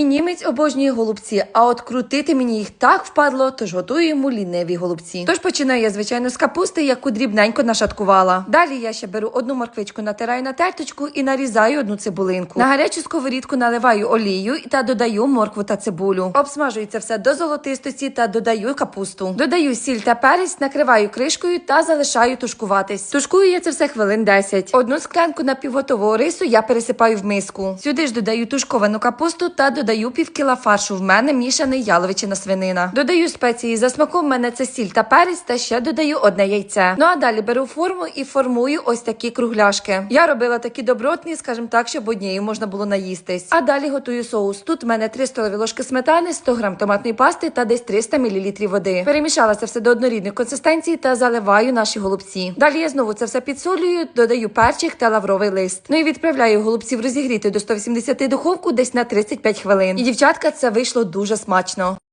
І німець обожнює голубці, а от крутити мені їх так впадло, тож готую йому ліниві голубці. Тож починаю я, звичайно, з капусти, яку дрібненько нашаткувала. Далі я ще беру одну морквичку, натираю на терточку і нарізаю одну цибулинку. На гарячу сковорідку наливаю олію та додаю моркву та цибулю. Обсмажую це все до золотистості та додаю капусту. Додаю сіль та перець, накриваю кришкою та залишаю тушкуватись. Тушкую я це все хвилин 10. Одну склянку напівготового рису я пересипаю в миску. Сюди ж додаю тушковану капусту та додаю пів кіла фаршу. В мене мішаний яловичина свинина. Додаю спеції за смаком. в мене це сіль та перець, та ще додаю одне яйце. Ну а далі беру форму і формую ось такі кругляшки. Я робила такі добротні, скажімо так, щоб однією можна було наїстись. А далі готую соус. Тут в мене 3 столові ложки сметани, 100 грам томатної пасти та десь 300 мл води. Перемішала це все до однорідної консистенції та заливаю наші голубці. Далі я знову це все підсолюю, додаю перчик та лавровий лист. Ну і відправляю голубців розігріти до 180 духовку десь на 35 хвилин. І дівчатка, це вийшло дуже смачно.